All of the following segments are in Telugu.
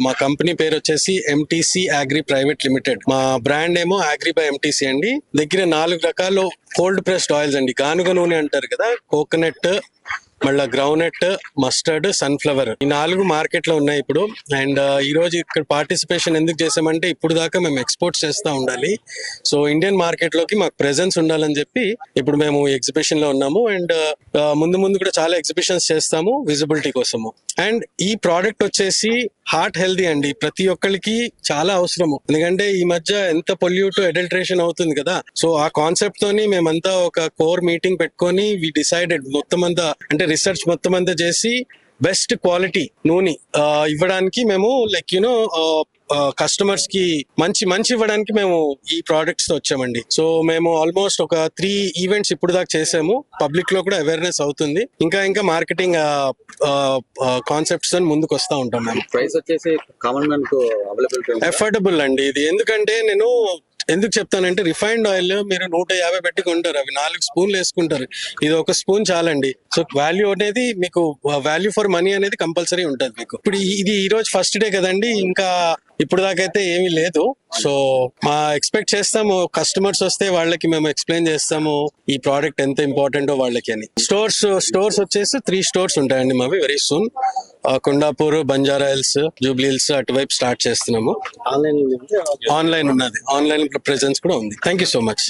మా కంపెనీ పేరు వచ్చేసి ఎంటీసీ అగ్రి ప్రైవేట్ లిమిటెడ్ మా బ్రాండ్ ఏమో అగ్రి బై ఎంటీసీ అండి. దగ్గర నాలుగు రకాలు కోల్డ్ ప్రెస్డ్ ఆయిల్స్ అండి. గానుగ నూనె అంటారు కదా కోకోనట్ మళ్ళా గ్రౌనట్ మస్టర్డ్ సన్ఫ్లవర్ ఈ నాలుగు మార్కెట్లో ఉన్నాయి ఇప్పుడు. అండ్ ఈ రోజు ఇక్కడ పార్టిసిపేషన్ ఎందుకు చేసామంటే ఇప్పుడు దాకా మేము ఎక్స్పోర్ట్స్ చేస్తూ ఉండాలి. సో ఇండియన్ మార్కెట్లోకి మాకు ప్రెజెన్స్ ఉండాలని చెప్పి ఇప్పుడు మేము ఎగ్జిబిషన్లో ఉన్నాము. అండ్ ముందు ముందు కూడా చాలా ఎగ్జిబిషన్స్ చేస్తాము విజిబిలిటీ కోసము. అండ్ ఈ ప్రోడక్ట్ వచ్చేసి హార్ట్ హెల్దీ అండి. ప్రతి ఒక్కరికి చాలా అవసరము. ఎందుకంటే ఈ మధ్య ఎంత పొల్యూట్ అడల్ట్రేషన్ అవుతుంది కదా. సో ఆ కాన్సెప్ట్ తోని మేమంతా ఒక కోర్ మీటింగ్ పెట్టుకొని వి డిసైడెడ్ మొత్తం అంతా అంటే రీసెర్చ్ మొత్తం అంతా చేసి బెస్ట్ క్వాలిటీ నూనె ఇవ్వడానికి మేము లైక్ యునో కస్టమర్స్కి మంచి మంచి ఇవ్వడానికి మేము ఈ ప్రోడక్ట్స్తో వచ్చామండి. సో మేము ఆల్మోస్ట్ ఒక త్రీ ఈవెంట్స్ ఇప్పుడు దాకా చేసాము. పబ్లిక్లో కూడా అవేర్నెస్ అవుతుంది. ఇంకా ఇంకా మార్కెటింగ్ కాన్సెప్ట్స్తో ముందుకు వస్తా ఉంటాం మేము. ప్రైస్ వచ్చేసి కామన్ మ్యాన్కు అవైలబిలిటీ ఎఫోర్డబుల్ అండి ఇది. ఎందుకంటే నేను ఎందుకు చెప్తానంటే రిఫైన్డ్ ఆయిల్ మీరు నూట యాభై పెట్టి కొంటారు. అవి నాలుగు స్పూన్లు వేసుకుంటారు. ఇది ఒక స్పూన్ చాలండి. సో వాల్యూ అనేది మీకు వాల్యూ ఫర్ మనీ అనేది కంపల్సరీ ఉంటుంది మీకు. ఇప్పుడు ఇది ఈ రోజు ఫస్ట్ డే కదండి. ఇంకా ఇప్పుడు దాకైతే ఏమీ లేదు. సో మా ఎక్స్పెక్ట్ చేస్తాము కస్టమర్స్ వస్తే వాళ్ళకి మేము ఎక్స్ప్లెయిన్ చేస్తాము ఈ ప్రోడక్ట్ ఎంత ఇంపార్టెంటో వాళ్ళకి అని. స్టోర్స్ స్టోర్స్ వచ్చేసి త్రీ స్టోర్స్ ఉంటాయండి మావి very soon Kondapur Banjara Hills Jubilee Hills అటువైపు స్టార్ట్ చేస్తున్నాము. ఆన్లైన్ ఆన్లైన్ ఉన్నది. ఆన్లైన్ ప్రెసెన్స్ కూడా ఉంది. Thank you so much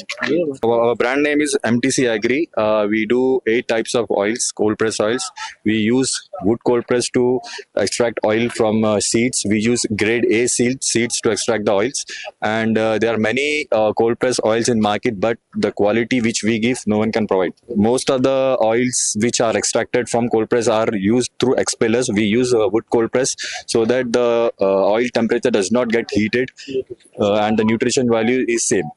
Our our brand name is MTC Agri. Uh, we do eight types of oils, cold press oils. We use wood cold press to extract oil from uh, seeds. Seed, seeds to extract the oils. And uh, there are many uh, cold press oils in market, but the quality which we give, no one can provide. Most of the oils which are extracted from cold press are used through expellers. We use uh, wood cold press so that the oil temperature does not get heated and the nutrition value is same.